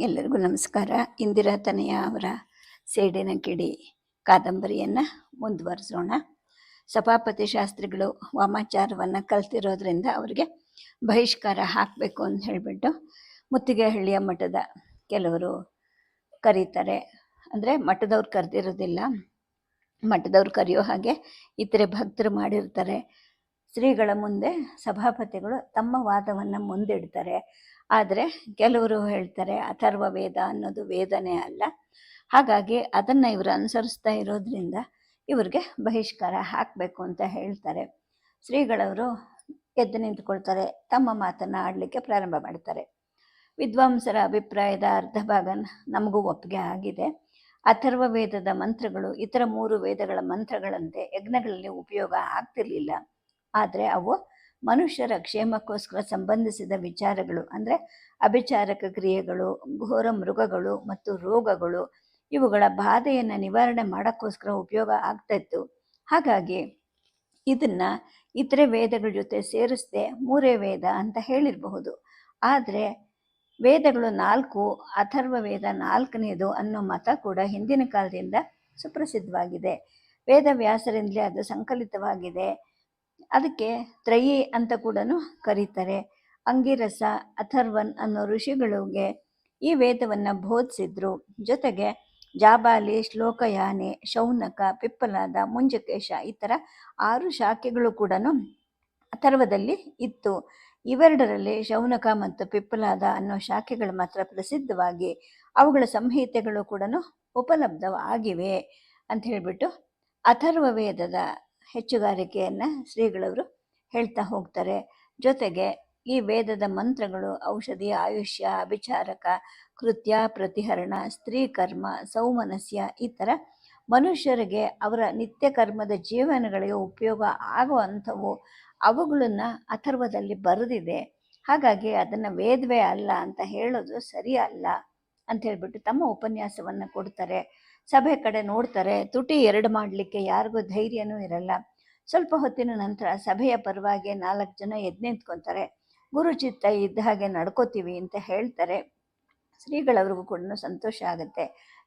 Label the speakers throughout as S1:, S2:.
S1: ಎಲ್ಲರಿಗೂ ನಮಸ್ಕಾರ. ಇಂದಿರಾ ತನಯ ಅವರ ಸೇಡಿನ ಕಿಡಿ ಕಾದಂಬರಿಯನ್ನು ಮುಂದುವರಿಸೋಣ. ಸಭಾಪತಿ ಶಾಸ್ತ್ರಿಗಳು ವಾಮಾಚಾರವನ್ನು ಕಲ್ತಿರೋದ್ರಿಂದ ಅವರಿಗೆ ಬಹಿಷ್ಕಾರ ಹಾಕಬೇಕು ಅಂತ ಹೇಳಿಬಿಟ್ಟು ಮುತ್ತಿಗೆಹಳ್ಳಿಯ ಮಠದ ಕೆಲವರು ಕರೀತಾರೆ. ಅಂದರೆ ಮಠದವ್ರು ಕರೆದಿರೋದಿಲ್ಲ. ಮಠದವ್ರು ಕರೆಯೋ ಹಾಗೆ ಇತರೆ ಭಕ್ತರು ಮಾಡಿರ್ತಾರೆ. ಶ್ರೀಗಳ ಮುಂದೆ ಸಭಾಪತಿಗಳು ತಮ್ಮ ವಾದವನ್ನು ಮುಂದಿಡ್ತಾರೆ. ಆದರೆ ಕೆಲವರು ಹೇಳ್ತಾರೆ ಅಥರ್ವ ವೇದ ಅನ್ನೋದು ವೇದನೆ ಅಲ್ಲ. ಹಾಗಾಗಿ ಅದನ್ನು ಇವರು ಅನುಸರಿಸ್ತಾ ಇರೋದ್ರಿಂದ ಇವ್ರಿಗೆ ಬಹಿಷ್ಕಾರ ಹಾಕಬೇಕು ಅಂತ ಹೇಳ್ತಾರೆ. ಶ್ರೀಗಳವರು ಎದ್ದು ನಿಂತ್ಕೊಳ್ತಾರೆ, ತಮ್ಮ ಮಾತನ್ನು ಆಡಲಿಕ್ಕೆ ಪ್ರಾರಂಭ ಮಾಡ್ತಾರೆ. ವಿದ್ವಾಂಸರ ಅಭಿಪ್ರಾಯದ ಅರ್ಧ ಭಾಗ ನಮಗೂ ಒಪ್ಪಿಗೆ ಆಗಿದೆ. ಅಥರ್ವ ವೇದದ ಮಂತ್ರಗಳು ಇತರ ಮೂರು ವೇದಗಳ ಮಂತ್ರಗಳಂತೆ ಯಜ್ಞಗಳಲ್ಲಿ ಉಪಯೋಗ ಆಗ್ತಿರ್ಲಿಲ್ಲ. ಆದರೆ ಅವು ಮನುಷ್ಯರ ಕ್ಷೇಮಕ್ಕೋಸ್ಕರ ಸಂಬಂಧಿಸಿದ ವಿಚಾರಗಳು, ಅಂದರೆ ಅಭಿಚಾರಕ ಕ್ರಿಯೆಗಳು, ಘೋರ ಮೃಗಗಳು ಮತ್ತು ರೋಗಗಳು, ಇವುಗಳ ಬಾಧೆಯನ್ನು ನಿವಾರಣೆ ಮಾಡೋಕ್ಕೋಸ್ಕರ ಉಪಯೋಗ ಆಗ್ತಾಯಿತ್ತು ಹಾಗಾಗಿ ಇದನ್ನು ಇತರೆ ವೇದಗಳ ಜೊತೆ ಸೇರಿಸದೆ ಮೂರೇ ವೇದ ಅಂತ ಹೇಳಿರಬಹುದು. ಆದರೆ ವೇದಗಳು ನಾಲ್ಕು ಅಥರ್ವ ವೇದ ನಾಲ್ಕನೇದು ಅನ್ನೋ ಮತ ಕೂಡ ಹಿಂದಿನ ಕಾಲದಿಂದ ಸುಪ್ರಸಿದ್ಧವಾಗಿದೆ. ವೇದವ್ಯಾಸರಿಂದಲೇ ಅದು ಸಂಕಲಿತವಾಗಿದೆ. ಅದಕ್ಕೆ ತ್ರಯಿ ಅಂತ ಕೂಡ ಕರೀತಾರೆ. ಅಂಗಿರಸ, ಅಥರ್ವನ್ ಅನ್ನೋ ಋಷಿಗಳಿಗೆ ಈ ವೇದವನ್ನು ಬೋಧಿಸಿದ್ರು. ಜೊತೆಗೆ ಜಾಬಾಲಿ, ಶ್ಲೋಕಯಾನೆ, ಶೌನಕ, ಪಿಪ್ಪಲಾದ, ಮುಂಜಕೇಶ ಈ ಥರ ಆರು ಶಾಖೆಗಳು ಕೂಡ ಅಥರ್ವದಲ್ಲಿ ಇತ್ತು. ಇವೆರಡರಲ್ಲಿ ಶೌನಕ ಮತ್ತು ಪಿಪ್ಪಲಾದ ಅನ್ನೋ ಶಾಖೆಗಳು ಮಾತ್ರ ಪ್ರಸಿದ್ಧವಾಗಿ ಅವುಗಳ ಸಂಹಿತೆಗಳು ಕೂಡ ಉಪಲಬ್ಧವಾಗಿವೆ ಅಂತ ಹೇಳಿಬಿಟ್ಟು ಅಥರ್ವ ವೇದದ ಹೆಚ್ಚುಗಾರಿಕೆಯನ್ನು ಶ್ರೀಗಳವರು ಹೇಳ್ತಾ ಹೋಗ್ತಾರೆ. ಜೊತೆಗೆ ಈ ವೇದದ ಮಂತ್ರಗಳು ಔಷಧಿ, ಆಯುಷ್ಯ, ಅಭಿಚಾರಕ, ಕೃತ್ಯ, ಪ್ರತಿಹರಣ, ಸ್ತ್ರೀ ಕರ್ಮ, ಸೌಮನಸ್ಯ ಈ ಥರ ಮನುಷ್ಯರಿಗೆ ಅವರ ನಿತ್ಯ ಕರ್ಮದ ಜೀವನಗಳಿಗೆ ಉಪಯೋಗ ಆಗುವಂಥವು ಅವುಗಳನ್ನು ಅಥರ್ವದಲ್ಲಿ ಬರೆದಿದೆ. ಹಾಗಾಗಿ ಅದನ್ನು ವೇದವೇ ಅಲ್ಲ ಅಂತ ಹೇಳೋದು ಸರಿ ಅಲ್ಲ ಅಂತ ಹೇಳ್ಬಿಟ್ಟು ತಮ್ಮ ಉಪನ್ಯಾಸವನ್ನು ಕೊಡ್ತಾರೆ. ಸಭೆ ಕಡೆ ನೋಡ್ತಾರೆ, ತುಟಿ ಎರಡು ಮಾಡಲಿಕ್ಕೆ ಯಾರಿಗೂ ಧೈರ್ಯನೂ ಇರಲ್ಲ. ಸ್ವಲ್ಪ ಹೊತ್ತಿನ ನಂತರ ಸಭೆಯ ಪರವಾಗಿ ನಾಲ್ಕು ಜನ ಎದ್ದು ನಿಂತ್ಕೊತಾರೆ. ಗುರುಚಿತ್ತ ಇದ್ದ ಹಾಗೆ ನಡ್ಕೋತೀವಿ ಅಂತ ಹೇಳ್ತಾರೆ. ಶ್ರೀಗಳವ್ರಿಗೂ ಕೂಡ ಸಂತೋಷ ಆಗುತ್ತೆ.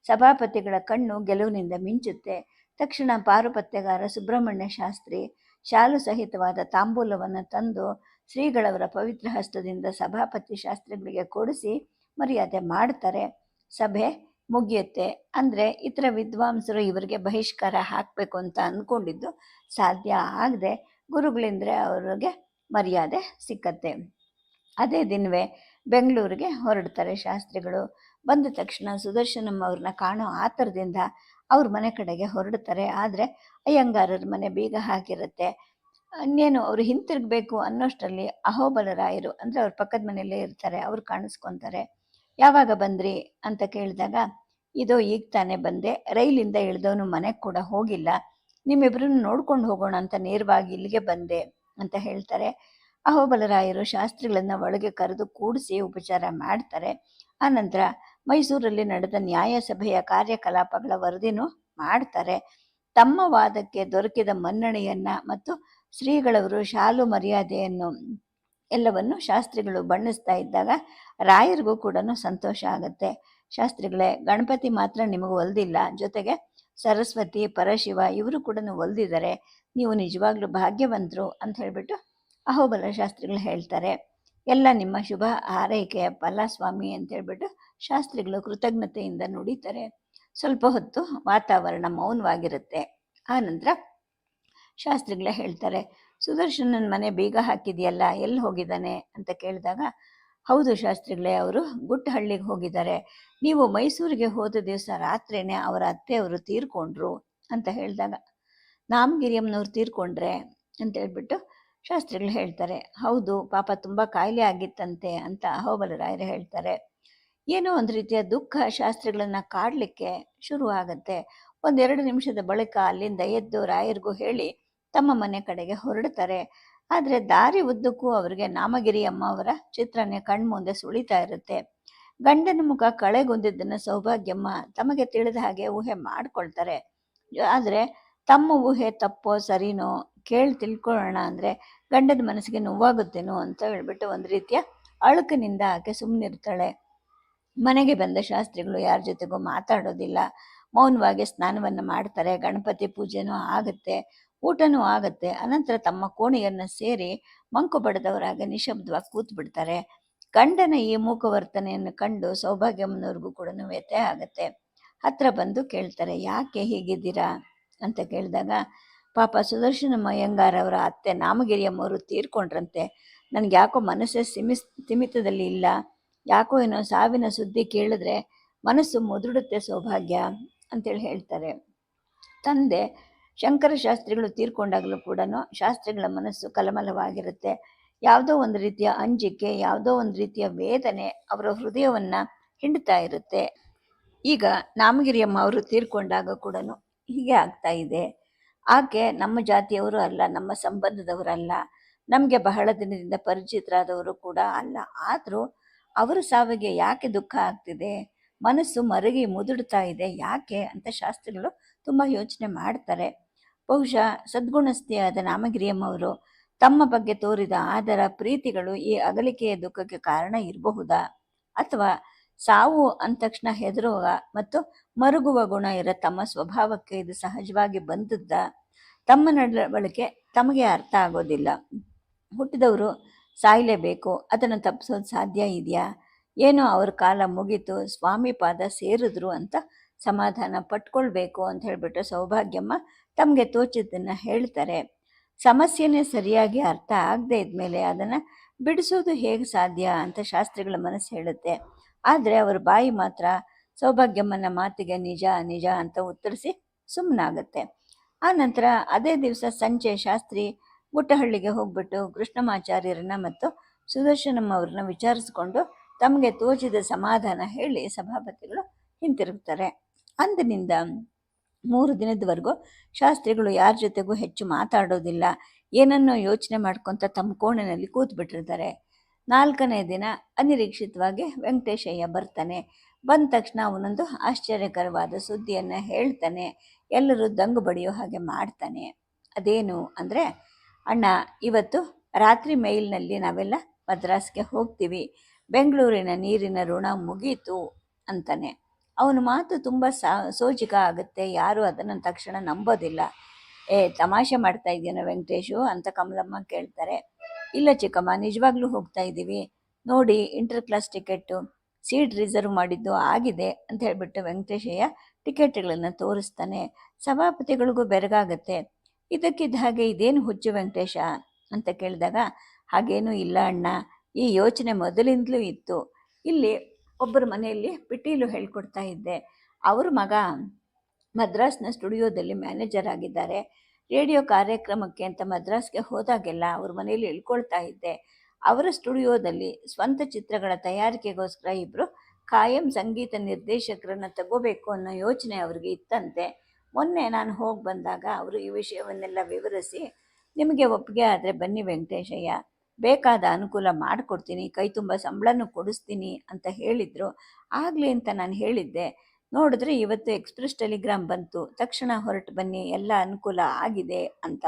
S1: ಸಭಾಪತಿಗಳ ಕಣ್ಣು ಗೆಲುವಿನಿಂದ ಮಿಂಚುತ್ತೆ. ತಕ್ಷಣ ಪಾರುಪತ್ಯಗಾರ ಸುಬ್ರಹ್ಮಣ್ಯ ಶಾಸ್ತ್ರಿ ಶಾಲು ಸಹಿತವಾದ ತಾಂಬೂಲವನ್ನು ತಂದು ಶ್ರೀಗಳವರ ಪವಿತ್ರ ಹಸ್ತದಿಂದ ಸಭಾಪತಿ ಶಾಸ್ತ್ರಿಗಳಿಗೆ ಕೊಡಿಸಿ ಮರ್ಯಾದೆ ಮಾಡ್ತಾರೆ. ಸಭೆ ಮುಗಿಯುತ್ತೆ. ಅಂದರೆ ಇತರ ವಿದ್ವಾಂಸರು ಇವರಿಗೆ ಬಹಿಷ್ಕಾರ ಹಾಕಬೇಕು ಅಂತ ಅಂದ್ಕೊಂಡಿದ್ದು ಸಾಧ್ಯ ಆಗದೆ ಗುರುಗಳಿಂದ್ರೆ ಅವ್ರಿಗೆ ಮರ್ಯಾದೆ ಸಿಕ್ಕತ್ತೆ. ಅದೇ ದಿನವೇ ಬೆಂಗಳೂರಿಗೆ ಹೊರಡ್ತಾರೆ ಶಾಸ್ತ್ರಿಗಳು. ಬಂದ ತಕ್ಷಣ ಸುದರ್ಶನಂ ಅವ್ರನ್ನ ಕಾಣೋ ಆತರದಿಂದ ಅವ್ರ ಮನೆ ಕಡೆಗೆ ಹೊರಡ್ತಾರೆ. ಆದರೆ ಅಯ್ಯಂಗಾರರ ಮನೆ ಬೀಗ ಹಾಕಿರುತ್ತೆ. ಇನ್ನೇನು ಅವರು ಹಿಂತಿರುಗಬೇಕು ಅನ್ನೋಷ್ಟರಲ್ಲಿ ಅಹೋಬಲರಾಯರು ಅಂದರೆ ಅವ್ರ ಪಕ್ಕದ ಮನೆಯಲ್ಲೇ ಇರ್ತಾರೆ, ಅವ್ರು ಕಾಣಿಸ್ಕೊತಾರೆ. ಯಾವಾಗ ಬಂದ್ರಿ ಅಂತ ಕೇಳಿದಾಗ, ಇದು ಈಗ ತಾನೇ ಬಂದೆ. ರೈಲಿಂದ ಇಳಿದವನು ಮನೆಗೆ ಕೂಡ ಹೋಗಿಲ್ಲ. ನಿಮ್ಮಿಬ್ಬರನ್ನು ನೋಡ್ಕೊಂಡು ಹೋಗೋಣ ಅಂತ ನೇರವಾಗಿ ಇಲ್ಲಿಗೆ ಬಂದೆ ಅಂತ ಹೇಳ್ತಾರೆ. ಅಹೋಬಲರಾಯರು ಶಾಸ್ತ್ರಿಗಳನ್ನ ಒಳಗೆ ಕರೆದು ಕೂಡಿಸಿ ಉಪಚಾರ ಮಾಡ್ತಾರೆ. ಆನಂತರ ಮೈಸೂರಲ್ಲಿ ನಡೆದ ನ್ಯಾಯಸಭೆಯ ಕಾರ್ಯಕಲಾಪಗಳ ವರದಿನೂ ಮಾಡ್ತಾರೆ. ತಮ್ಮ ವಾದಕ್ಕೆ ದೊರಕಿದ ಮನ್ನಣೆಯನ್ನ ಮತ್ತು ಶ್ರೀಗಳವರು ಶಾಲು ಮರ್ಯಾದೆಯನ್ನು ಎಲ್ಲವನ್ನು ಶಾಸ್ತ್ರಿಗಳು ಬಣ್ಣಿಸ್ತಾ ಇದ್ದಾಗ ರಾಯರಿಗೂ ಕೂಡ ಸಂತೋಷ ಆಗುತ್ತೆ. ಶಾಸ್ತ್ರಿಗಳೇ, ಗಣಪತಿ ಮಾತ್ರ ನಿಮಗೆ ಒಲ್ದಿಲ್ಲ. ಜೊತೆಗೆ ಸರಸ್ವತಿ, ಪರಶಿವ ಇವರು ಕೂಡ ಒಲ್ದಿದ್ದಾರೆ ನೀವು ನಿಜವಾಗ್ಲೂ ಭಾಗ್ಯವಂತರು ಅಂತ ಹೇಳಿಬಿಟ್ಟು ಅಹೋಬಲ ಶಾಸ್ತ್ರಿಗಳು ಹೇಳ್ತಾರೆ. ಎಲ್ಲ ನಿಮ್ಮ ಶುಭ ಫಲ ಸ್ವಾಮಿ ಅಂತ ಹೇಳ್ಬಿಟ್ಟು ಶಾಸ್ತ್ರಿಗಳು ಕೃತಜ್ಞತೆಯಿಂದ ನುಡಿತಾರೆ. ಸ್ವಲ್ಪ ಹೊತ್ತು ವಾತಾವರಣ ಮೌನವಾಗಿರುತ್ತೆ. ಆನಂತರ ಶಾಸ್ತ್ರಿಗಳೇ ಹೇಳ್ತಾರೆ ಸುದರ್ಶನನ ಮನೆ ಬೀಗ ಹಾಕಿದೆಯಲ್ಲ, ಎಲ್ಲಿ ಹೋಗಿದ್ದಾನೆ ಅಂತ ಕೇಳಿದಾಗ, ಹೌದು ಶಾಸ್ತ್ರಿಗಳೇ, ಅವರು ಗುಟ್ಟಹಳ್ಳಿಗೆ ಹೋಗಿದ್ದಾರೆ. ನೀವು ಮೈಸೂರಿಗೆ ಹೋದ ದಿವಸ ರಾತ್ರಿನೇ ಅವರ ಅತ್ತೆಯವರು ತೀರ್ಕೊಂಡ್ರು ಅಂತ ಹೇಳಿದಾಗ, ನಾಮಗಿರಿಯಮ್ಮನವ್ರು ತೀರ್ಕೊಂಡ್ರೆ ಅಂತ ಹೇಳ್ಬಿಟ್ಟು ಶಾಸ್ತ್ರಿಗಳು ಹೇಳ್ತಾರೆ. ಹೌದು, ಪಾಪ ತುಂಬ ಕಾಯಿಲೆ ಆಗಿತ್ತಂತೆ ಅಂತ ಅಹೋಬಲರಾಯರು ಹೇಳ್ತಾರೆ. ಏನೋ ಒಂದು ರೀತಿಯ ದುಃಖ ಶಾಸ್ತ್ರಿಗಳನ್ನು ಕಾಡಲಿಕ್ಕೆ ಶುರು ಆಗತ್ತೆ ಒಂದೆರಡು ನಿಮಿಷದ ಬಳಿಕ ಅಲ್ಲಿಂದ ಎದ್ದು ರಾಯರಿಗೂ ಹೇಳಿ ತಮ್ಮ ಮನೆ ಕಡೆಗೆ ಹೊರಡ್ತಾರೆ. ಆದರೆ ದಾರಿ ಉದ್ದಕ್ಕೂ ಅವರಿಗೆ ನಾಮಗಿರಿ ಅಮ್ಮ ಅವರ ಚಿತ್ರನೇ ಕಣ್ಮುಂದೆ ಸುಳಿತಾ ಇರುತ್ತೆ. ಗಂಡನ ಮುಖ ಕಳೆಗುಂದಿದ್ದನ್ನು ಸೌಭಾಗ್ಯಮ್ಮ ತಮಗೆ ತಿಳಿದ ಹಾಗೆ ಊಹೆ ಮಾಡ್ಕೊಳ್ತಾರೆ. ಆದರೆ ತಮ್ಮ ಊಹೆ ತಪ್ಪೋ ಸರಿನೋ ಕೇಳಿ ತಿಳ್ಕೊಳ್ಳೋಣ ಅಂದರೆ ಗಂಡನ ಮನಸ್ಸಿಗೆ ನೋವಾಗುತ್ತೇನೋ ಅಂತ ಹೇಳ್ಬಿಟ್ಟು ಒಂದು ರೀತಿಯ ಅಳುಕಿನಿಂದ ಆಕೆ ಸುಮ್ಮನಿರ್ತಾಳೆ ಮನೆಗೆ ಬಂದ ಶಾಸ್ತ್ರಿಗಳು ಯಾರ ಜೊತೆಗೂ ಮಾತಾಡೋದಿಲ್ಲ. ಮೌನವಾಗಿ ಸ್ನಾನವನ್ನು ಮಾಡ್ತಾರೆ. ಗಣಪತಿ ಪೂಜೆನೂ ಆಗುತ್ತೆ. ಊಟನೂ ಆಗುತ್ತೆ. ಅನಂತರ ತಮ್ಮ ಕೋಣೆಯನ್ನು ಸೇರಿ ಮಂಕು ಬಡದವರಾಗ ನಿಶಬ್ದವಾಗಿ ಕೂತ್ ಬಿಡ್ತಾರೆ ಗಂಡನ ಈ ಮೂಕವರ್ತನೆಯನ್ನು ಕಂಡು ಸೌಭಾಗ್ಯಮ್ಮನವ್ರಿಗೂ ಕೂಡ ವ್ಯತ್ಯ ಆಗುತ್ತೆ. ಹತ್ರ ಬಂದು ಕೇಳ್ತಾರೆ, ಯಾಕೆ ಹೀಗಿದ್ದೀರಾ? ಅಂತ ಕೇಳಿದಾಗ, ಪಾಪ ಸುದರ್ಶನ ಮಯ್ಯಂಗಾರವರ ಅತ್ತೆ ನಾಮಗಿರಿಯಮ್ಮವರು ತೀರ್ಕೊಂಡ್ರಂತೆ. ನನಗೆ ಯಾಕೋ ಮನಸ್ಸೇ ಸಿಮಿಸ್ ಸ್ಥಿಮಿತದಲ್ಲಿ ಇಲ್ಲ. ಯಾಕೋ ಏನೋ ಸಾವಿನ ಸುದ್ದಿ ಕೇಳಿದ್ರೆ ಮನಸ್ಸು ಮುದುಡುತ್ತೆ ಸೌಭಾಗ್ಯ. ಅಂತೇಳಿ ಹೇಳ್ತಾರೆ. ತಂದೆ ಶಂಕರ ಶಾಸ್ತ್ರಿಗಳು ತೀರ್ಕೊಂಡಾಗಲೂ ಕೂಡ ಶಾಸ್ತ್ರಿಗಳ ಮನಸ್ಸು ಕಲಮಲವಾಗಿರುತ್ತೆ. ಯಾವುದೋ ಒಂದು ರೀತಿಯ ಅಂಜಿಕೆ, ಯಾವುದೋ ಒಂದು ರೀತಿಯ ವೇದನೆ ಅವರ ಹೃದಯವನ್ನ ಹಿಂಡ್ತಾ ಇರುತ್ತೆ. ಈಗ ನಾಮಗಿರಿಯಮ್ಮ ಅವರು ತೀರ್ಕೊಂಡಾಗ ಕೂಡ ಹೀಗೆ ಆಗ್ತಾ ಇದೆ. ಆಕೆ ನಮ್ಮ ಜಾತಿಯವರು ಅಲ್ಲ, ನಮ್ಮ ಸಂಬಂಧದವರಲ್ಲ ನಮಗೆ ಬಹಳ ದಿನದಿಂದ ಪರಿಚಿತರಾದವರು ಕೂಡ ಅಲ್ಲ. ಆದರೂ ಅವರ ಸಾವಿಗೆ ಯಾಕೆ ದುಃಖ ಆಗ್ತಿದೆ? ಮನಸ್ಸು ಮರಗಿ ಮುದುಡ್ತಾ ಇದೆ, ಯಾಕೆ ಅಂತ ಶಾಸ್ತ್ರಿಗಳು ತುಂಬ ಯೋಚನೆ ಮಾಡ್ತಾರೆ. ಬಹುಶಃ ಸದ್ಗುಣಸ್ಥಿಯಾದ ನಾಮಗಿರಿಯಮ್ಮವರು ತಮ್ಮ ಬಗ್ಗೆ ತೋರಿದ ಆದರ, ಪ್ರೀತಿಗಳು ಈ ಅಗಲಿಕೆಯ ದುಃಖಕ್ಕೆ ಕಾರಣ ಇರಬಹುದಾ? ಅಥವಾ ಸಾವು ಅಂದ ತಕ್ಷಣ ಹೆದರುವ ಮತ್ತು ಮರುಗುವ ಗುಣ ಇರೋ ತಮ್ಮ ಸ್ವಭಾವಕ್ಕೆ ಇದು ಸಹಜವಾಗಿ ಬಂದದ್ದ? ತಮ್ಮ ನಡವಳಿಕೆ ತಮಗೆ ಅರ್ಥ ಆಗೋದಿಲ್ಲ. ಹುಟ್ಟಿದವರು ಸಾಯಲೇಬೇಕು, ಅದನ್ನು ತಪ್ಪಿಸೋದು ಸಾಧ್ಯ ಇದೆಯಾ? ಏನೋ, ಅವ್ರ ಕಾಲ ಮುಗೀತು, ಸ್ವಾಮಿ ಪಾದ ಸೇರಿದ್ರು ಅಂತ ಸಮಾಧಾನ ಪಟ್ಕೊಳ್ಬೇಕು ಅಂತ ಹೇಳಿಬಿಟ್ಟು ಸೌಭಾಗ್ಯಮ್ಮ ತಮಗೆ ತೋಚಿದ್ದನ್ನು ಹೇಳ್ತಾರೆ. ಸಮಸ್ಯೆನೇ ಸರಿಯಾಗಿ ಅರ್ಥ ಆಗದೆ ಇದ್ಮೇಲೆ ಅದನ್ನು ಬಿಡಿಸೋದು ಹೇಗೆ ಸಾಧ್ಯ ಅಂತ ಶಾಸ್ತ್ರಿಗಳ ಮನಸ್ಸು ಹೇಳುತ್ತೆ. ಆದರೆ ಅವರ ಬಾಯಿ ಮಾತ್ರ ಸೌಭಾಗ್ಯಮ್ಮನ ಮಾತಿಗೆ ನಿಜ ನಿಜ ಅಂತ ಉತ್ತರಿಸಿ ಸುಮ್ಮನಾಗುತ್ತೆ ಆ ನಂತರ ಅದೇ ದಿವಸ ಸಂಜೆ ಶಾಸ್ತ್ರಿ ಗುಟ್ಟಹಳ್ಳಿಗೆ ಹೋಗ್ಬಿಟ್ಟು ಕೃಷ್ಣಮಾಚಾರ್ಯರನ್ನ ಮತ್ತು ಸುದರ್ಶನಮ್ಮ ಅವ್ರನ್ನ ವಿಚಾರಿಸ್ಕೊಂಡು ತಮಗೆ ತೋಚಿದ ಸಮಾಧಾನ ಹೇಳಿ ಸಭಾಪತಿಗಳು ಹಿಂತಿರುಗ್ತಾರೆ. ಅಂದಿನಿಂದ ಮೂರು ದಿನದವರೆಗೂ ಶಾಸ್ತ್ರಿಗಳು ಯಾರ ಜೊತೆಗೂ ಹೆಚ್ಚು ಮಾತಾಡೋದಿಲ್ಲ, ಏನನ್ನೋ ಯೋಚನೆ ಮಾಡ್ಕೊತ ತಮ್ಮ ಕೋಣೆಯಲ್ಲಿ ಕೂತ್ಬಿಟ್ಟಿರ್ತಾರೆ. ನಾಲ್ಕನೇ ದಿನ ಅನಿರೀಕ್ಷಿತವಾಗಿ ವೆಂಕಟೇಶಯ್ಯ ಬರ್ತಾನೆ. ಬಂದ ತಕ್ಷಣ ಅವನೊಂದು ಆಶ್ಚರ್ಯಕರವಾದ ಸುದ್ದಿಯನ್ನು ಹೇಳ್ತಾನೆ. ಎಲ್ಲರೂ ದಂಗು ಬಡಿಯೋ ಹಾಗೆ ಮಾಡ್ತಾನೆ. ಅದೇನು ಅಂದರೆ, ಅಣ್ಣ, ಇವತ್ತು ರಾತ್ರಿ ಮೇಲ್ನಲ್ಲಿ ನಾವೆಲ್ಲ ಮದ್ರಾಸ್ಗೆ ಹೋಗ್ತೀವಿ. ಬೆಂಗಳೂರಿನ ನೀರಿನ ಋಣ ಮುಗೀತು ಅಂತಾನೆ. ಅವನ ಮಾತು ತುಂಬ ಸೋಜಿಗ ಆಗುತ್ತೆ. ಯಾರು ಅದನ್ನು ತಕ್ಷಣ ನಂಬೋದಿಲ್ಲ. ಏ, ತಮಾಷೆ ಮಾಡ್ತಾ ಇದೆಯೇನೋ ವೆಂಕಟೇಶು? ಅಂತ ಕಮಲಮ್ಮ ಕೇಳ್ತಾರೆ. ಇಲ್ಲ ಚಿಕ್ಕಮ್ಮ, ನಿಜವಾಗ್ಲೂ ಹೋಗ್ತಾ ಇದ್ದೀವಿ ನೋಡಿ, inter class ticket seat reserve ಮಾಡಿದ್ದು ಆಗಿದೆ ಅಂತ ಹೇಳಿಬಿಟ್ಟು ವೆಂಕಟೇಶಯ್ಯ ಟಿಕೆಟ್ಗಳನ್ನು ತೋರಿಸ್ತಾನೆ. ಸಭಾಪತಿಗಳಿಗೂ ಬೆರಗಾಗುತ್ತೆ. ಇದಕ್ಕಿದ್ದ ಹಾಗೆ ಇದೇನು ಹುಚ್ಚು ವೆಂಕಟೇಶ? ಅಂತ ಕೇಳಿದಾಗ, ಹಾಗೇನೂ ಇಲ್ಲ ಅಣ್ಣ. ಈ ಯೋಚನೆ ಮೊದಲಿಂದಲೂ ಇತ್ತು. ಇಲ್ಲಿ ಒಬ್ಬರ ಮನೆಯಲ್ಲಿ ಪಿಟೀಲು ಹೇಳ್ಕೊಡ್ತಾ ಇದ್ದೆ. ಅವ್ರ ಮಗ ಮದ್ರಾಸ್ನ ಸ್ಟುಡಿಯೋದಲ್ಲಿ ಮ್ಯಾನೇಜರ್ ಆಗಿದ್ದಾರೆ. ರೇಡಿಯೋ ಕಾರ್ಯಕ್ರಮಕ್ಕೆ ಅಂತ ಮದ್ರಾಸ್ಗೆ ಹೋದಾಗೆಲ್ಲ ಅವ್ರ ಮನೆಯಲ್ಲಿ ಇಳ್ಕೊಳ್ತಾ ಇದ್ದೆ. ಅವರ ಸ್ಟುಡಿಯೋದಲ್ಲಿ ಸ್ವಂತ ಚಿತ್ರಗಳ ತಯಾರಿಕೆಗೋಸ್ಕರ ಇಬ್ಬರು ಕಾಯಂ ಸಂಗೀತ ನಿರ್ದೇಶಕರನ್ನ ತಗೋಬೇಕು ಅನ್ನೋ ಯೋಚನೆ ಅವ್ರಿಗೆ ಇತ್ತಂತೆ. ಮೊನ್ನೆ ನಾನು ಹೋಗಿ ಬಂದಾಗ ಅವರು ಈ ವಿಷಯವನ್ನೆಲ್ಲ ವಿವರಿಸಿ ನಿಮಗೆ ಒಪ್ಪಿಗೆ ಆದರೆ ಬನ್ನಿ ವೆಂಕಟೇಶಯ್ಯ. ಬೇಕಾದ ಅನುಕೂಲ ಮಾಡಿಕೊಡ್ತೀನಿ, ಕೈ ತುಂಬ ಸಂಬಳನೂ ಕೊಡಿಸ್ತೀನಿ ಅಂತ ಹೇಳಿದರು. ಆಗಲಿ ಅಂತ ನಾನು ಹೇಳಿದ್ದೆ. ನೋಡಿದ್ರೆ ಇವತ್ತು ಎಕ್ಸ್ಪ್ರೆಸ್ ಟೆಲಿಗ್ರಾಮ್ ಬಂತು. ತಕ್ಷಣ ಹೊರಟು ಬನ್ನಿ, ಎಲ್ಲ ಅನುಕೂಲ ಆಗಿದೆ ಅಂತ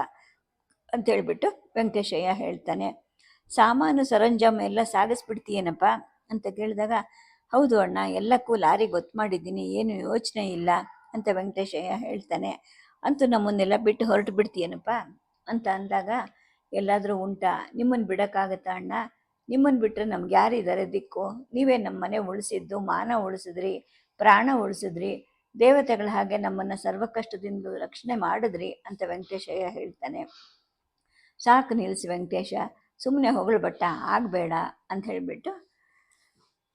S1: ಅಂತೇಳ್ಬಿಟ್ಟು ವೆಂಕಟೇಶಯ್ಯ ಹೇಳ್ತಾನೆ. ಸಾಮಾನು ಸರಂಜಾಮ ಎಲ್ಲ ಸಾಗಿಸ್ಬಿಡ್ತೀಯೇನಪ್ಪ? ಅಂತ ಕೇಳಿದಾಗ, ಹೌದು ಅಣ್ಣ, ಎಲ್ಲಕ್ಕೂ ಲಾರಿ ಗೊತ್ತು ಮಾಡಿದ್ದೀನಿ, ಏನು ಯೋಚನೆ ಇಲ್ಲ ಅಂತ ವೆಂಕಟೇಶಯ್ಯ ಹೇಳ್ತಾನೆ. ಅಂತೂ ನಮ್ಮನ್ನೆಲ್ಲ ಬಿಟ್ಟು ಹೊರಟು ಬಿಡ್ತೀಯೇನಪ್ಪ? ಅಂತ ಅಂದಾಗ ಎಲ್ಲಾದರೂ ಉಂಟಾ? ನಿಮ್ಮನ್ನು ಬಿಡೋಕ್ಕಾಗತ್ತಾ ಅಣ್ಣ? ನಿಮ್ಮನ್ನು ಬಿಟ್ಟರೆ ನಮ್ಗೆ ಯಾರಿದ್ದಾರೆ ದಿಕ್ಕು? ನೀವೇ ನಮ್ಮ ಮನೆ ಉಳಿಸಿದ್ದು, ಮಾನ ಉಳಿಸಿದ್ರಿ, ಪ್ರಾಣ ಉಳಿಸಿದ್ರಿ, ದೇವತೆಗಳ ಹಾಗೆ ನಮ್ಮನ್ನು ಸರ್ವಕಷ್ಟದಿಂದ ರಕ್ಷಣೆ ಮಾಡಿದ್ರಿ ಅಂತ ವೆಂಕಟೇಶಯ್ಯ ಹೇಳ್ತಾನೆ. ಸಾಕು ನಿಲ್ಲಿಸಿ ವೆಂಕಟೇಶ ಸುಮ್ಮನೆ ಹೊಗಳು ಬಟ್ಟ ಆಗಬೇಡ ಅಂತ ಹೇಳಿಬಿಟ್ಟು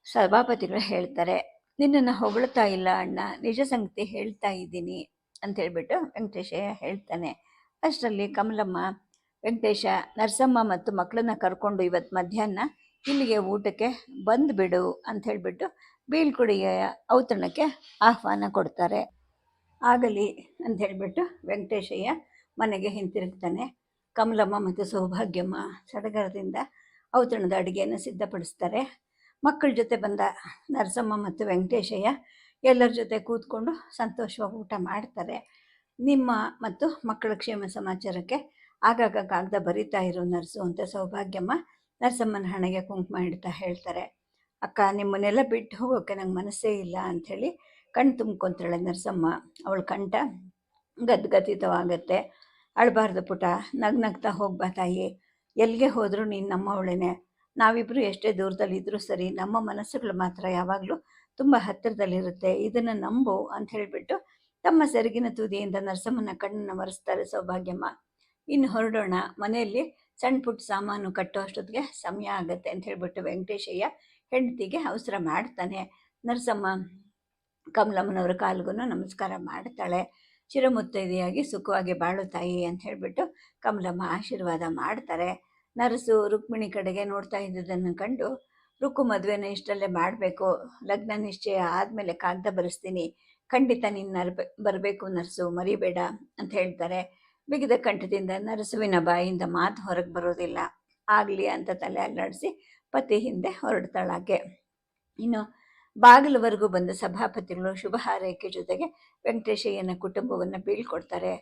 S1: ಸಭಾಪತಿಗಳು ಹೇಳ್ತಾರೆ. ನಿನ್ನನ್ನು ಹೊಗಳ್ತಾ ಇಲ್ಲ ಅಣ್ಣ, ನಿಜ ಸಂಗತಿ ಹೇಳ್ತಾ ಇದ್ದೀನಿ ಅಂತ ಹೇಳಿಬಿಟ್ಟು ವೆಂಕಟೇಶಯ್ಯ ಹೇಳ್ತಾನೆ. ಅಷ್ಟರಲ್ಲಿ ಕಮಲಮ್ಮ ವೆಂಕಟೇಶ, ನರಸಮ್ಮ ಮತ್ತು ಮಕ್ಕಳನ್ನ ಕರ್ಕೊಂಡು ಇವತ್ತು ಮಧ್ಯಾಹ್ನ ಇಲ್ಲಿಗೆ ಊಟಕ್ಕೆ ಬಂದುಬಿಡು ಅಂತ ಹೇಳಿಬಿಟ್ಟು ಬೀಳ್ಕೊಡುಗೆಯ ಔತಣಕ್ಕೆ ಆಹ್ವಾನ ಕೊಡ್ತಾರೆ. ಆಗಲಿ ಅಂತ ಹೇಳಿಬಿಟ್ಟು ವೆಂಕಟೇಶಯ್ಯ ಮನೆಗೆ ಹಿಂತಿರುಗ್ತಾನೆ. ಕಮಲಮ್ಮ ಮತ್ತು ಸೌಭಾಗ್ಯಮ್ಮ ಸಡಗರದಿಂದ ಔತಣದ ಅಡುಗೆಯನ್ನು ಸಿದ್ಧಪಡಿಸ್ತಾರೆ. ಮಕ್ಕಳ ಜೊತೆ ಬಂದ ನರಸಮ್ಮ ಮತ್ತು ವೆಂಕಟೇಶಯ್ಯ ಎಲ್ಲರ ಜೊತೆ ಕೂತ್ಕೊಂಡು ಸಂತೋಷವಾಗಿ ಊಟ ಮಾಡ್ತಾರೆ. ನಿಮ್ಮ ಮತ್ತು ಮಕ್ಕಳ ಕ್ಷೇಮ ಸಮಾಚಾರಕ್ಕೆ ಆಗಾಗ ಕಾಗದ ಬರಿತಾ ಇರೋ ನರ್ಸು ಅಂತ ಸೌಭಾಗ್ಯಮ್ಮ ನರ್ಸಮ್ಮನ ಹಣೆಗೆ ಕುಂಕುಮ ಇಡ್ತಾ ಹೇಳ್ತಾರೆ. ಅಕ್ಕ, ನಿಮ್ಮನ್ನೆಲ್ಲ ಬಿಟ್ಟು ಹೋಗೋಕ್ಕೆ ನಂಗೆ ಮನಸ್ಸೇ ಇಲ್ಲ ಅಂಥೇಳಿ ಕಣ್ಣು ತುಂಬ್ಕೊಂತಾಳೆ ನರ್ಸಮ್ಮ. ಅವಳ ಕಂಠ ಗದ್ಗದಿತವಾಗತ್ತೆ ಅಳಬಾರ್ದು ಪುಟ, ನಗ್ ನಗ್ತಾ ಹೋಗ್ಬಾ ತಾಯಿ. ಎಲ್ಲಿಗೆ ಹೋದರೂ ನೀನು ನಮ್ಮವಳೇನೆ ನಾವಿಬ್ಬರು ಎಷ್ಟೇ ದೂರದಲ್ಲಿದ್ದರೂ ಸರಿ, ನಮ್ಮ ಮನಸ್ಸುಗಳು ಮಾತ್ರ ಯಾವಾಗಲೂ ತುಂಬ ಹತ್ತಿರದಲ್ಲಿರುತ್ತೆ. ಇದನ್ನು ನಂಬು ಅಂತ ಹೇಳಿಬಿಟ್ಟು ತಮ್ಮ ಸೆರಗಿನ ತುದಿಯಿಂದ ನರಸಮ್ಮನ ಕಣ್ಣನ್ನು ಒರೆಸ್ತಾರೆ ಸೌಭಾಗ್ಯಮ್ಮ. ಇನ್ನು ಹೊರಡೋಣ. ಮನೆಯಲ್ಲಿ ಸಣ್ಣ ಪುಟ್ಟ ಸಾಮಾನು ಕಟ್ಟೋ ಅಷ್ಟೊತ್ತಿಗೆ ಸಮಯ ಆಗುತ್ತೆ ಅಂತ ಹೇಳ್ಬಿಟ್ಟು ವೆಂಕಟೇಶಯ್ಯ ಹೆಂಡತಿಗೆ ಅವಸರ ಮಾಡ್ತಾನೆ. ನರಸಮ್ಮ ಕಮಲಮ್ಮನವರ ಕಾಲ್ಗೂ ನಮಸ್ಕಾರ ಮಾಡ್ತಾಳೆ. ಚಿರಮುತ್ತೈದೆಯಾಗಿ ಸುಖವಾಗಿ ಬಾಳು ತಾಯಿ ಅಂತ ಹೇಳಿಬಿಟ್ಟು ಕಮಲಮ್ಮ ಆಶೀರ್ವಾದ ಮಾಡ್ತಾರೆ. ನರಸು ರುಕ್ಮಿಣಿ ಕಡೆಗೆ ನೋಡ್ತಾ ಇದ್ದುದನ್ನು ಕಂಡು, ರುಕ್ಕು, ಮದುವೆನ ಇಷ್ಟಲ್ಲೇ ಮಾಡಬೇಕು. ಲಗ್ನ ನಿಶ್ಚಯ ಆದಮೇಲೆ ಕಾಗ್ದ ಬರೆಸ್ತೀನಿ. ಖಂಡಿತ ನೀನು ನರ್ಬೆ, ಬರಬೇಕು ನರ್ಸು, ಮರಿಬೇಡ ಅಂತ ಹೇಳ್ತಾರೆ. ಬಿಗಿದ ಕಂಠದಿಂದ ನರಸುವಿನ ಬಾಯಿಯಿಂದ ಮಾತು ಹೊರಗೆ ಬರೋದಿಲ್ಲ. ಆಗಲಿ ಅಂತ ತಲೆ ಅಲ್ಲಾಡಿಸಿ ಪತಿ ಹಿಂದೆ ಹೊರಡ್ತಾಳಾಕೆ ಇನ್ನು ಬಾಗಿಲವರೆಗೂ ಬಂದ ಸಭಾಪತಿಗಳು ಶುಭ ಹಾರೈಕೆ ಜೊತೆಗೆ ವೆಂಕಟೇಶಯ್ಯನ ಕುಟುಂಬವನ್ನು ಬೀಳ್ಕೊಡ್ತಾರೆ.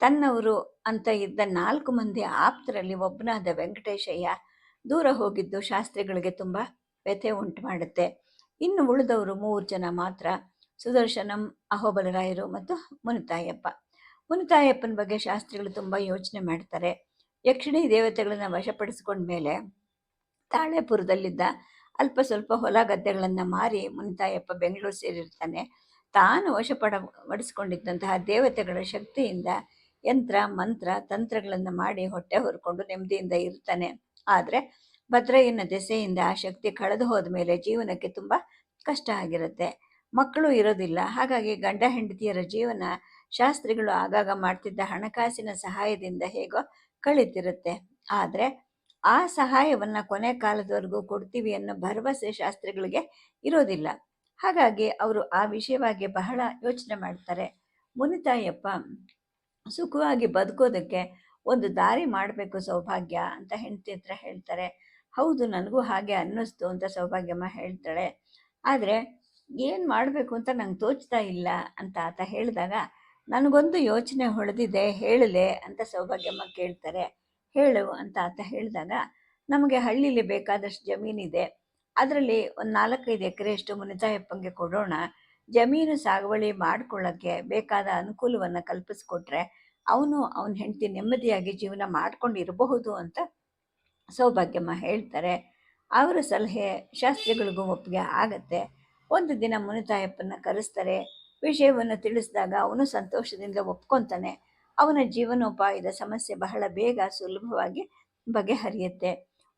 S1: ತನ್ನವರು ಅಂತ ಇದ್ದ ನಾಲ್ಕು ಮಂದಿ ಆಪ್ತರಲ್ಲಿ ಒಬ್ಬನಾದ ವೆಂಕಟೇಶಯ್ಯ ದೂರ ಹೋಗಿದ್ದು ಶಾಸ್ತ್ರಿಗಳಿಗೆ ತುಂಬ ವ್ಯಥೆ ಉಂಟು ಮಾಡುತ್ತೆ. ಇನ್ನು ಉಳಿದವರು ಮೂರು ಜನ ಮಾತ್ರ ಸುದರ್ಶನಂ, ಅಹೋಬಲರಾಯರು ಮತ್ತು ಮುನಿತಾಯಪ್ಪ. ಮುನಿತಾಯಪ್ಪನ ಬಗ್ಗೆ ಶಾಸ್ತ್ರಿಗಳು ತುಂಬ ಯೋಚನೆ ಮಾಡ್ತಾರೆ. ಯಕ್ಷಿಣಿ ದೇವತೆಗಳನ್ನು ವಶಪಡಿಸಿಕೊಂಡ ಮೇಲೆ ತಾಳೆಪುರದಲ್ಲಿದ್ದ ಅಲ್ಪ ಸ್ವಲ್ಪ ಹೊಲ ಗದ್ದೆಗಳನ್ನು ಮಾರಿ ಮುನಿತಾಯಪ್ಪ ಬೆಂಗಳೂರು ಸೇರಿರ್ತಾನೆ. ತಾನು ವಶಪಡ ಪಡಿಸ್ಕೊಂಡಿದ್ದಂತಹ ದೇವತೆಗಳ ಶಕ್ತಿಯಿಂದ ಯಂತ್ರ, ಮಂತ್ರ, ತಂತ್ರಗಳನ್ನು ಮಾಡಿ ಹೊಟ್ಟೆ ಹೊರ್ಕೊಂಡು ನೆಮ್ಮದಿಯಿಂದ ಇರ್ತಾನೆ. ಆದರೆ ಭದ್ರಯ್ಯನ ದೆಸೆಯಿಂದ ಆ ಶಕ್ತಿ ಕಳೆದು ಹೋದ ಮೇಲೆ ಜೀವನಕ್ಕೆ ತುಂಬ ಕಷ್ಟ ಆಗಿರುತ್ತೆ. ಮಕ್ಕಳು ಇರೋದಿಲ್ಲ. ಹಾಗಾಗಿ ಗಂಡ ಹೆಂಡತಿಯರ ಜೀವನ ಶಾಸ್ತ್ರಿಗಳು ಆಗಾಗ ಮಾಡ್ತಿದ್ದ ಹಣಕಾಸಿನ ಸಹಾಯದಿಂದ ಹೇಗೋ ಕಳೀತಿರುತ್ತೆ. ಆದರೆ ಆ ಸಹಾಯವನ್ನ ಕೊನೆ ಕಾಲದವರೆಗೂ ಕೊಡ್ತೀವಿ ಅನ್ನೋ ಭರವಸೆ ಶಾಸ್ತ್ರಿಗಳಿಗೆ ಇರೋದಿಲ್ಲ. ಹಾಗಾಗಿ ಅವರು ಆ ವಿಷಯವಾಗಿ ಬಹಳ ಯೋಚನೆ ಮಾಡ್ತಾರೆ. ಮುನಿತಾಯಪ್ಪ, ಸುಖವಾಗಿ ಬದುಕೋದಕ್ಕೆ ಒಂದು ದಾರಿ ಮಾಡಬೇಕು ಸೌಭಾಗ್ಯ ಅಂತ ಹೆಂಡತಿ ಹತ್ರ ಹೇಳ್ತಾರೆ. ಹೌದು, ನನಗೂ ಹಾಗೆ ಅನ್ನಿಸ್ತು ಅಂತ ಸೌಭಾಗ್ಯಮ್ಮ ಹೇಳ್ತಾಳೆ. ಆದರೆ ಏನು ಮಾಡಬೇಕು ಅಂತ ನಂಗೆ ತೋಚ್ತಾ ಇಲ್ಲ ಅಂತ ಆತ ಹೇಳಿದಾಗ ನನಗೊಂದು ಯೋಚನೆ ಹೊಳೆದಿದೆ ಹೇಳಲೆ ಅಂತ ಸೌಭಾಗ್ಯಮ್ಮ ಕೇಳ್ತಾರೆ. ಹೇಳು ಅಂತ ಆತ ಹೇಳಿದಾಗ, ನಮಗೆ ಹಳ್ಳಿಲಿ ಬೇಕಾದಷ್ಟು ಜಮೀನಿದೆ. ಅದರಲ್ಲಿ ಒಂದು ನಾಲ್ಕೈದು ಎಕರೆಯಷ್ಟು ಮುನಿತಾಯಪ್ಪಂಗೆ ಕೊಡೋಣ. ಜಮೀನು ಸಾಗುವಳಿ ಮಾಡ್ಕೊಳ್ಳೋಕ್ಕೆ ಬೇಕಾದ ಅನುಕೂಲವನ್ನು ಕಲ್ಪಿಸ್ಕೊಟ್ರೆ ಅವನು ಅವನ ಹೆಂಡತಿ ನೆಮ್ಮದಿಯಾಗಿ ಜೀವನ ಮಾಡ್ಕೊಂಡಿರಬಹುದು ಅಂತ ಸೌಭಾಗ್ಯಮ್ಮ ಹೇಳ್ತಾರೆ. ಅವರ ಸಲಹೆ ಶಾಸ್ತ್ರಿಗಳಿಗೂ ಒಪ್ಪಿಗೆ ಆಗತ್ತೆ. ಒಂದು ದಿನ ಮುನಿತಾಯಪ್ಪನ ಕರೆಸ್ತಾರೆ. ವಿಷಯವನ್ನು ತಿಳಿಸಿದಾಗ ಅವನು ಸಂತೋಷದಿಂದ ಒಪ್ಕೊತಾನೆ. ಅವನ ಜೀವನೋಪಾಯದ ಸಮಸ್ಯೆ ಬಹಳ ಬೇಗ ಸುಲಭವಾಗಿ ಬಗೆಹರಿಯುತ್ತೆ.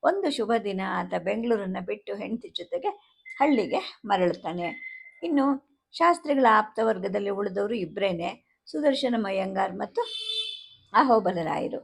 S1: ಒಂದು ಶುಭ ದಿನ ಆತ ಬೆಂಗಳೂರನ್ನು ಬಿಟ್ಟು ಹೆಂಡತಿ ಜೊತೆಗೆ ಹಳ್ಳಿಗೆ ಮರಳುತ್ತಾನೆ. ಇನ್ನು ಶಾಸ್ತ್ರಿಗಳ ಆಪ್ತ ವರ್ಗದಲ್ಲಿ ಉಳಿದವರು ಇಬ್ಬರೇನೆ ಸುದರ್ಶನ ಮಯ್ಯಂಗಾರ್ ಮತ್ತು ಅಹೋಬಲರಾಯರು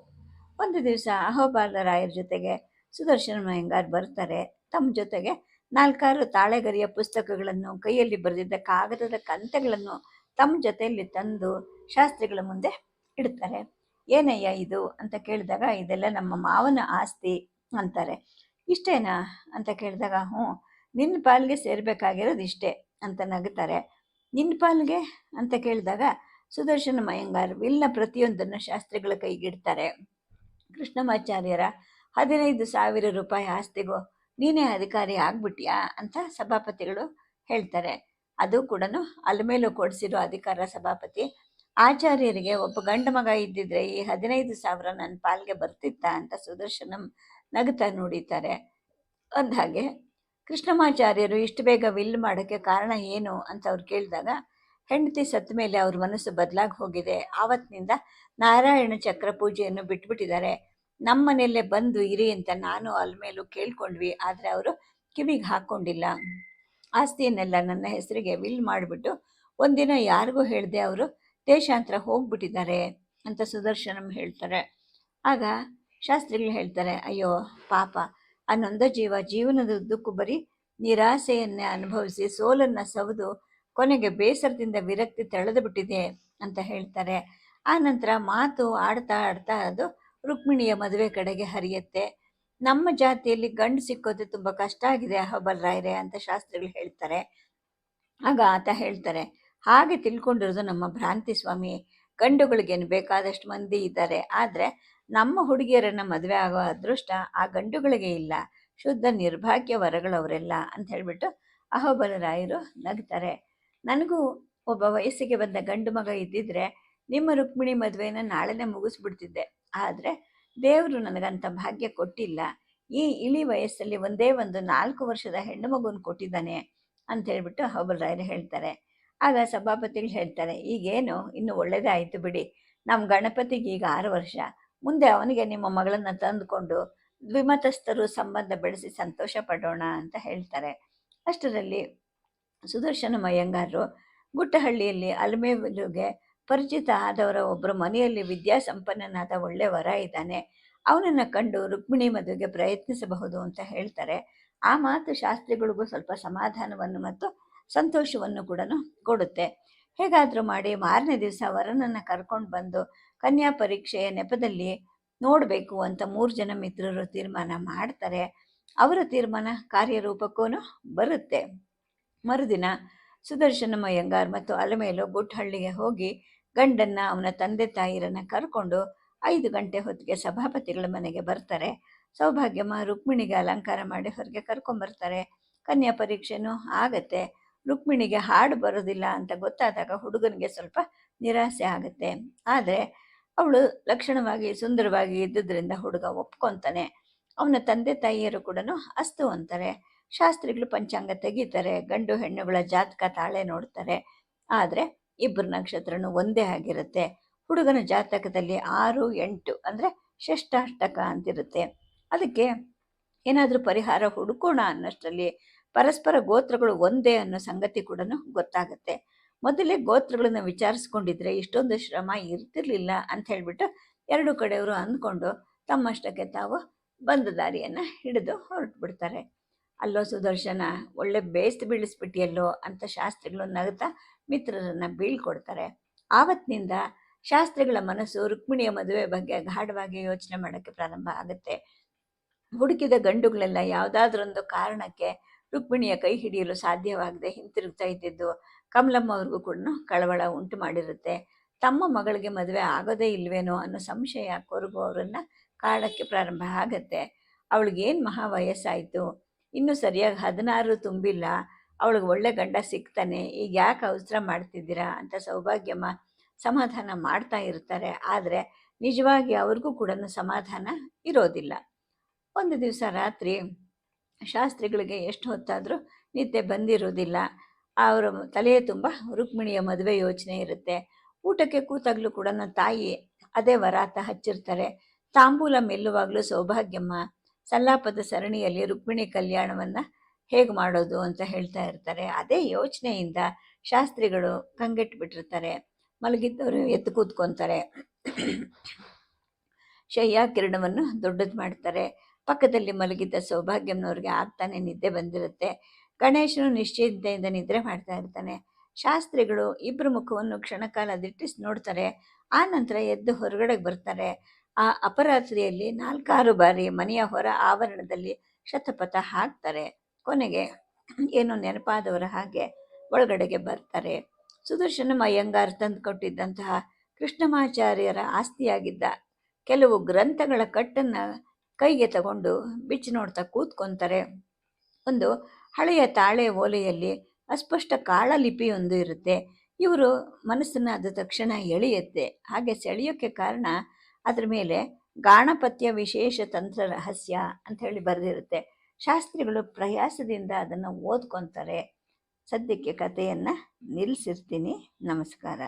S1: ಒಂದು ದಿವಸ ಅಹೋಬಲರಾಯರ ಜೊತೆಗೆ ಸುದರ್ಶನ ಮಯ್ಯಂಗಾರ್ ಬರ್ತಾರೆ. ತಮ್ಮ ಜೊತೆಗೆ ನಾಲ್ಕಾರು ತಾಳೆಗರಿಯ ಪುಸ್ತಕಗಳನ್ನು ಕೈಯಲ್ಲಿ ಬರೆದಿದ್ದ ಕಾಗದದ ಕಂತೆಗಳನ್ನು ತಮ್ಮ ಜೊತೆಯಲ್ಲಿ ತಂದು ಶಾಸ್ತ್ರಿಗಳ ಮುಂದೆ ಇಡ್ತಾರೆ ಏನಯ್ಯ ಇದು? ಅಂತ ಕೇಳಿದಾಗ, ಇದೆಲ್ಲ ನಮ್ಮ ಮಾವನ ಆಸ್ತಿ ಅಂತಾರೆ. ಇಷ್ಟೇನಾ? ಅಂತ ಕೇಳಿದಾಗ, ಹ್ಞೂ, ನಿನ್ನ ಪಾಲಿಗೆ ಸೇರಬೇಕಾಗಿರೋದು ಇಷ್ಟೇ ಅಂತ ನಗುತ್ತಾರೆ. ನಿನ್ನ ಪಾಲಿಗೆ? ಅಂತ ಕೇಳಿದಾಗ, ಸುದರ್ಶನ ಮಯಂಗಾರ್ ವಿಲ್ನ ಪ್ರತಿಯೊಂದನ್ನು ಶಾಸ್ತ್ರಿಗಳ ಕೈಗಿಡ್ತಾರೆ ಕೃಷ್ಣಮಾಚಾರ್ಯರ ಹದಿನೈದು ಸಾವಿರ ರೂಪಾಯಿ ಆಸ್ತಿಗೂ ನೀನೇ ಅಧಿಕಾರಿ ಆಗ್ಬಿಟ್ಯಾ ಅಂತ ಸಭಾಪತಿಗಳು ಹೇಳ್ತಾರೆ. ಅದು ಕೂಡ ಅಲ್ಮೇಲೂ ಕೊಡಿಸಿರೋ ಅಧಿಕಾರ ಸಭಾಪತಿ, ಆಚಾರ್ಯರಿಗೆ ಒಬ್ಬ ಗಂಡ ಮಗ ಇದ್ದಿದ್ರೆ ಈ ಹದಿನೈದು ಸಾವಿರ ನನ್ನ ಪಾಲ್ಗೆ ಬರ್ತಿತ್ತ ಅಂತ ಸುದರ್ಶನಂ ನಗುತ್ತಾ ನುಡಿತಾರೆ ಅಂದಾಗೆ ಕೃಷ್ಣಮಾಚಾರ್ಯರು ಇಷ್ಟು ಬೇಗ ವಿಲ್ ಮಾಡೋಕ್ಕೆ ಕಾರಣ ಏನು? ಅಂತ ಅವ್ರು ಕೇಳಿದಾಗ, ಹೆಂಡತಿ ಸತ್ತ ಮೇಲೆ ಅವ್ರ ಮನಸ್ಸು ಬದಲಾಗಿ ಹೋಗಿದೆ. ಆವತ್ತಿನಿಂದ ನಾರಾಯಣ ಚಕ್ರ ಪೂಜೆಯನ್ನು ಬಿಟ್ಬಿಟ್ಟಿದ್ದಾರೆ. ನಮ್ಮ ಮನೆಯಲ್ಲೇ ಬಂದು ಇರಿ ಅಂತ ನಾನು ಅಲ್ಮೇಲೂ ಕೇಳ್ಕೊಂಡ್ವಿ. ಆದರೆ ಅವರು ಕಿವಿಗೆ ಹಾಕ್ಕೊಂಡಿಲ್ಲ ಆಸ್ತಿಯನ್ನೆಲ್ಲ ನನ್ನ ಹೆಸರಿಗೆ ವಿಲ್ ಮಾಡಿಬಿಟ್ಟು ಒಂದಿನ ಯಾರಿಗೂ ಹೇಳಿದೆ ಅವರು ದೇಶಾಂತರ ಹೋಗ್ಬಿಟ್ಟಿದ್ದಾರೆ ಅಂತ ಸುದರ್ಶನಂ ಹೇಳ್ತಾರೆ. ಆಗ ಶಾಸ್ತ್ರಿಗಳು ಹೇಳ್ತಾರೆ, ಅಯ್ಯೋ, ಪಾಪ ಆ ನೊಂದ ಜೀವ ಜೀವನದುದ್ದಕ್ಕೂ ಬರೀ ನಿರಾಸೆಯನ್ನೇ ಅನುಭವಿಸಿ ಸೋಲನ್ನು ಸವದು ಕೊನೆಗೆ ಬೇಸರದಿಂದ ವಿರಕ್ತಿ ತಳೆದು ಬಿಟ್ಟಿದೆ ಅಂತ ಹೇಳ್ತಾರೆ. ಆ ನಂತರ ಮಾತು ಆಡ್ತಾ ಆಡ್ತಾ ಅದು ರುಕ್ಮಿಣಿಯ ಮದುವೆ ಕಡೆಗೆ ಹರಿಯುತ್ತೆ. ನಮ್ಮ ಜಾತಿಯಲ್ಲಿ ಗಂಡು ಸಿಕ್ಕೋದು ತುಂಬ ಕಷ್ಟ ಆಗಿದೆ ರಾಯರೇ ಅಂತ ಶಾಸ್ತ್ರಿಗಳು ಹೇಳ್ತಾರೆ. ಆಗ ಆತ ಹೇಳ್ತಾರೆ, ಹಾಗೆ ತಿಳ್ಕೊಂಡಿರೋದು ನಮ್ಮ ಭ್ರಾಂತಿ ಸ್ವಾಮಿ. ಗಂಡುಗಳಿಗೇನು ಬೇಕಾದಷ್ಟು ಮಂದಿ ಇದ್ದಾರೆ. ಆದರೆ ನಮ್ಮ ಹುಡುಗಿಯರನ್ನು ಮದುವೆ ಆಗೋ ಅದೃಷ್ಟ ಆ ಗಂಡುಗಳಿಗೆ ಇಲ್ಲ. ಶುದ್ಧ ನಿರ್ಭಾಗ್ಯ ವರಗಳವರೆಲ್ಲ ಅಂತ ಹೇಳ್ಬಿಟ್ಟು ಅಹೋಬಲರಾಯರು ನಗ್ತಾರೆ. ನನಗೂ ಒಬ್ಬ ವಯಸ್ಸಿಗೆ ಬಂದ ಗಂಡು ಮಗ ಇದ್ದಿದ್ರೆ ನಿಮ್ಮ ರುಕ್ಮಿಣಿ ಮದುವೆನ ನಾಳೆನೇ ಮುಗಿಸ್ಬಿಡ್ತಿದ್ದೆ. ಆದರೆ ದೇವರು ನನಗಂಥ ಭಾಗ್ಯ ಕೊಟ್ಟಿಲ್ಲ. ಈ ಇಳಿ ವಯಸ್ಸಲ್ಲಿ ಒಂದೇ ಒಂದು ನಾಲ್ಕು ವರ್ಷದ ಹೆಣ್ಣು ಮಗುನ ಕೊಟ್ಟಿದ್ದಾನೆ ಅಂತ ಹೇಳ್ಬಿಟ್ಟು ರಾಯರು ಹೇಳ್ತಾರೆ. ಆಗ ಸಭಾಪತಿಗಳು ಹೇಳ್ತಾರೆ, ಈಗೇನು? ಇನ್ನು ಒಳ್ಳೇದೇ ಆಯಿತು ಬಿಡಿ. ನಮ್ಮ ಗಣಪತಿಗೆ ಈಗ ಆರು ವರ್ಷ. ಮುಂದೆ ಅವನಿಗೆ ನಿಮ್ಮ ಮಗಳನ್ನು ತಂದುಕೊಂಡು ದ್ವಿಮತಸ್ಥರು ಸಂಬಂಧ ಬೆಳೆಸಿ ಸಂತೋಷ ಪಡೋಣ ಅಂತ ಹೇಳ್ತಾರೆ. ಅಷ್ಟರಲ್ಲಿ ಸುದರ್ಶನ ಮಯ್ಯಂಗಾರರು ಗುಟ್ಟಹಳ್ಳಿಯಲ್ಲಿ ಅಲ್ಮೇಲುಗೆ ಪರಿಚಿತ ಆದವರ ಒಬ್ಬರು ಮನೆಯಲ್ಲಿ ವಿದ್ಯಾಸಂಪನ್ನನಾದ ಒಳ್ಳೆ ವರ ಇದ್ದಾನೆ. ಅವನನ್ನು ಕಂಡು ರುಕ್ಮಿಣಿ ಮದುವೆಗೆ ಪ್ರಯತ್ನಿಸಬಹುದು ಅಂತ ಹೇಳ್ತಾರೆ. ಆ ಮಾತು ಶಾಸ್ತ್ರಿಗಳಿಗೂ ಸ್ವಲ್ಪ ಸಮಾಧಾನವನ್ನು ಮತ್ತು ಸಂತೋಷವನ್ನು ಕೂಡ ಕೊಡುತ್ತೆ. ಹೇಗಾದರೂ ಮಾಡಿ ಮಾರನೇ ದಿವಸ ವರನನ್ನು ಕರ್ಕೊಂಡು ಬಂದು ಕನ್ಯಾ ಪರೀಕ್ಷೆಯ ನೆಪದಲ್ಲಿ ನೋಡಬೇಕು ಅಂತ ಮೂರು ಜನ ಮಿತ್ರರು ತೀರ್ಮಾನ ಮಾಡ್ತಾರೆ. ಅವರ ತೀರ್ಮಾನ ಕಾರ್ಯರೂಪಕ್ಕೂ ಬರುತ್ತೆ. ಮರುದಿನ ಸುದರ್ಶನ ಮಯ್ಯಂಗಾರ್ ಮತ್ತು ಅಲಮೇಲು ಗುಟ್ಹಳ್ಳಿಗೆ ಹೋಗಿ ಗಂಡನ್ನ ಅವನ ತಂದೆ ತಾಯಿರನ್ನ ಕರ್ಕೊಂಡು ಐದು ಗಂಟೆ ಹೊತ್ತಿಗೆ ಸಭಾಪತಿಗಳ ಮನೆಗೆ ಬರ್ತಾರೆ. ಸೌಭಾಗ್ಯಮ್ಮ ರುಕ್ಮಿಣಿಗೆ ಅಲಂಕಾರ ಮಾಡಿ ಹೊರಗೆ ಕರ್ಕೊಂಬರ್ತಾರೆ ಕನ್ಯಾ ಪರೀಕ್ಷೆನೂ ಆಗತ್ತೆ. ರುಕ್ಮಿಣಿಗೆ ಹಾಡು ಬರೋದಿಲ್ಲ ಅಂತ ಗೊತ್ತಾದಾಗ ಹುಡುಗನಿಗೆ ಸ್ವಲ್ಪ ನಿರಾಸೆ ಆಗುತ್ತೆ. ಆದರೆ ಅವಳು ಲಕ್ಷಣವಾಗಿ ಸುಂದರವಾಗಿ ಇದ್ದುದರಿಂದ ಹುಡುಗ ಒಪ್ಕೊತಾನೆ. ಅವನ ತಂದೆ ತಾಯಿಯರು ಕೂಡ ಅಸ್ತು ಅಂತಾರೆ ಶಾಸ್ತ್ರಿಗಳು ಪಂಚಾಂಗ ತೆಗೀತಾರೆ. ಗಂಡು ಹೆಣ್ಣುಗಳ ಜಾತಕ ತಾಳೆ ನೋಡ್ತಾರೆ. ಆದರೆ ಇಬ್ಬರು ನಕ್ಷತ್ರನೂ ಒಂದೇ ಆಗಿರುತ್ತೆ. ಹುಡುಗನ ಜಾತಕದಲ್ಲಿ ಆರು, ಎಂಟು ಅಂದರೆ ಷಷ್ಟಾಷ್ಟಕ ಅಂತಿರುತ್ತೆ. ಅದಕ್ಕೆ ಏನಾದರೂ ಪರಿಹಾರ ಹುಡುಕೋಣ ಅನ್ನಷ್ಟರಲ್ಲಿ ಪರಸ್ಪರ ಗೋತ್ರಗಳು ಒಂದೇ ಅನ್ನೋ ಸಂಗತಿ ಕೂಡ ಗೊತ್ತಾಗುತ್ತೆ. ಮೊದಲೇ ಗೋತ್ರಗಳನ್ನು ವಿಚಾರಿಸ್ಕೊಂಡಿದ್ರೆ ಇಷ್ಟೊಂದು ಶ್ರಮ ಇರ್ತಿರ್ಲಿಲ್ಲ ಅಂತ ಹೇಳಿಬಿಟ್ಟು ಎರಡು ಕಡೆಯವರು ಅಂದ್ಕೊಂಡು ತಮ್ಮಷ್ಟಕ್ಕೆ ತಾವು ಬಂದ ದಾರಿಯನ್ನು ಹಿಡಿದು ಹೊರಟು ಬಿಡ್ತಾರೆ ಅಲ್ಲೋ ಸುದರ್ಶನ, ಒಳ್ಳೆ ಬೇಸ್ತು ಬೀಳಿಸ್ಬಿಟ್ಟಿಯಲ್ಲೋ ಅಂತ ಶಾಸ್ತ್ರಿಗಳು ನಗುತ್ತಾ ಮಿತ್ರರನ್ನ ಬೀಳ್ಕೊಡ್ತಾರೆ. ಆವತ್ತಿನಿಂದ ಶಾಸ್ತ್ರಿಗಳ ಮನಸ್ಸು ರುಕ್ಮಿಣಿಯ ಮದುವೆ ಬಗ್ಗೆ ಗಾಢವಾಗಿ ಯೋಚನೆ ಮಾಡೋಕ್ಕೆ ಪ್ರಾರಂಭ ಆಗುತ್ತೆ. ಹುಡುಕಿದ ಗಂಡುಗಳೆಲ್ಲ ಯಾವುದಾದ್ರೊಂದು ಕಾರಣಕ್ಕೆ ರುಕ್ಮಿಣಿಯ ಕೈ ಹಿಡಿಯಲು ಸಾಧ್ಯವಾಗದೆ ಹಿಂತಿರುಗ್ತಾ ಇದ್ದಿದ್ದು ಕಮಲಮ್ಮ ಅವ್ರಿಗೂ ಕೂಡ ಕಳವಳ ಉಂಟು ಮಾಡಿರುತ್ತೆ. ತಮ್ಮ ಮಗಳಿಗೆ ಮದುವೆ ಆಗೋದೇ ಇಲ್ವೇನೋ ಅನ್ನೋ ಸಂಶಯ ಕೊರಗು ಅವರನ್ನು ಕಾಡಕ್ಕೆ ಪ್ರಾರಂಭ ಆಗತ್ತೆ. ಅವಳಿಗೇನು ಮಹಾ ವಯಸ್ಸಾಯಿತು ಇನ್ನೂ ಸರಿಯಾಗಿ ಹದಿನಾರು ತುಂಬಿಲ್ಲ. ಅವಳಿಗೆ ಒಳ್ಳೆ ಗಂಡ ಸಿಗ್ತಾನೆ, ಈಗ ಯಾಕೆ ಅವಸರ ಮಾಡ್ತಿದ್ದೀರಾ ಅಂತ ಸೌಭಾಗ್ಯಮ್ಮ ಸಮಾಧಾನ ಮಾಡ್ತಾ ಇರ್ತಾರೆ. ಆದರೆ ನಿಜವಾಗಿ ಅವ್ರಿಗೂ ಕೂಡ ಸಮಾಧಾನ ಇರೋದಿಲ್ಲ. ಒಂದು ದಿವಸ ರಾತ್ರಿ ಶಾಸ್ತ್ರಿಗಳಿಗೆ ಎಷ್ಟು ಹೊತ್ತಾದರೂ ನಿದ್ದೆ ಬಂದಿರೋದಿಲ್ಲ. ಅವರ ತಲೆಯ ತುಂಬ ರುಕ್ಮಿಣಿಯ ಮದುವೆ ಯೋಚನೆ ಇರುತ್ತೆ. ಊಟಕ್ಕೆ ಕೂತಾಗಲೂ ಕೂಡ ತಾಯಿ ಅದೇ ವರಾತ ಹಚ್ಚಿರ್ತಾರೆ. ತಾಂಬೂಲ ಮೆಲ್ಲುವಾಗಲೂ ಸೌಭಾಗ್ಯಮ್ಮ ಸಲ್ಲಾಪದ ಸರಣಿಯಲ್ಲಿ ರುಕ್ಮಿಣಿ ಕಲ್ಯಾಣವನ್ನು ಹೇಗೆ ಮಾಡೋದು ಅಂತ ಹೇಳ್ತಾ ಇರ್ತಾರೆ. ಅದೇ ಯೋಚನೆಯಿಂದ ಶಾಸ್ತ್ರಿಗಳು ಕಂಗೆಟ್ಬಿಟ್ಟಿರ್ತಾರೆ. ಮಲಗಿದ್ದವರು ಎತ್ತು ಕೂತ್ಕೊತಾರೆ. ಶಯ್ಯ ಕಿರಣವನ್ನು ದೊಡ್ಡದು ಮಾಡ್ತಾರೆ. ಪಕ್ಕದಲ್ಲಿ ಮಲಗಿದ್ದ ಸೌಭಾಗ್ಯಂನವ್ರಿಗೆ ಆಗ್ತಾನೆ ನಿದ್ದೆ ಬಂದಿರುತ್ತೆ. ಗಣೇಶನು ನಿಶ್ಚಿಂತೆಯಿಂದ ನಿದ್ರೆ ಮಾಡ್ತಾ ಇರ್ತಾನೆ. ಶಾಸ್ತ್ರಿಗಳು ಇಬ್ಬರು ಮುಖವನ್ನು ಕ್ಷಣಕಾಲ ದಿಟ್ಟಿಸಿ ನೋಡ್ತಾರೆ. ಆ ನಂತರ ಎದ್ದು ಹೊರಗಡೆಗೆ ಬರ್ತಾರೆ. ಆ ಅಪರಾತ್ರಿಯಲ್ಲಿ ನಾಲ್ಕಾರು ಬಾರಿ ಮನೆಯ ಹೊರ ಆವರಣದಲ್ಲಿ ಶತಪಥ ಹಾಕ್ತಾರೆ. ಕೊನೆಗೆ ಏನು ನೆನಪಾದವರ ಹಾಗೆ ಒಳಗಡೆಗೆ ಬರ್ತಾರೆ. ಸುದರ್ಶನ ಅಯ್ಯಂಗಾರ್ ತಂದು ಕೊಟ್ಟಿದ್ದಂತಹ ಕೃಷ್ಣಮಾಚಾರ್ಯರ ಆಸ್ತಿಯಾಗಿದ್ದ ಕೆಲವು ಗ್ರಂಥಗಳ ಕಟ್ಟನ್ನು ಕೈಗೆ ತಗೊಂಡು ಬಿಚ್ಚಿ ನೋಡ್ತಾ ಕೂತ್ಕೊಂತಾರೆ. ಒಂದು ಹಳೆಯ ತಾಳೆ ಓಲೆಯಲ್ಲಿ ಅಸ್ಪಷ್ಟ ಕಾಳ ಲಿಪಿಯೊಂದು ಇರುತ್ತೆ. ಇವರು ಮನಸ್ಸನ್ನು ಅದು ತಕ್ಷಣ ಎಳೆಯುತ್ತೆ. ಹಾಗೆ ಸೆಳೆಯೋಕ್ಕೆ ಕಾರಣ ಅದರ ಮೇಲೆ ಗಾಣಪತ್ಯ ವಿಶೇಷ ತಂತ್ರ ರಹಸ್ಯ ಅಂತ ಹೇಳಿ ಬರೆದಿರುತ್ತೆ. ಶಾಸ್ತ್ರಿಗಳು ಪ್ರಯಾಸದಿಂದ ಅದನ್ನು ಓದ್ಕೊತಾರೆ. ಸದ್ಯಕ್ಕೆ ಕಥೆಯನ್ನು ನಿಲ್ಲಿಸಿರ್ತೀನಿ ನಮಸ್ಕಾರ.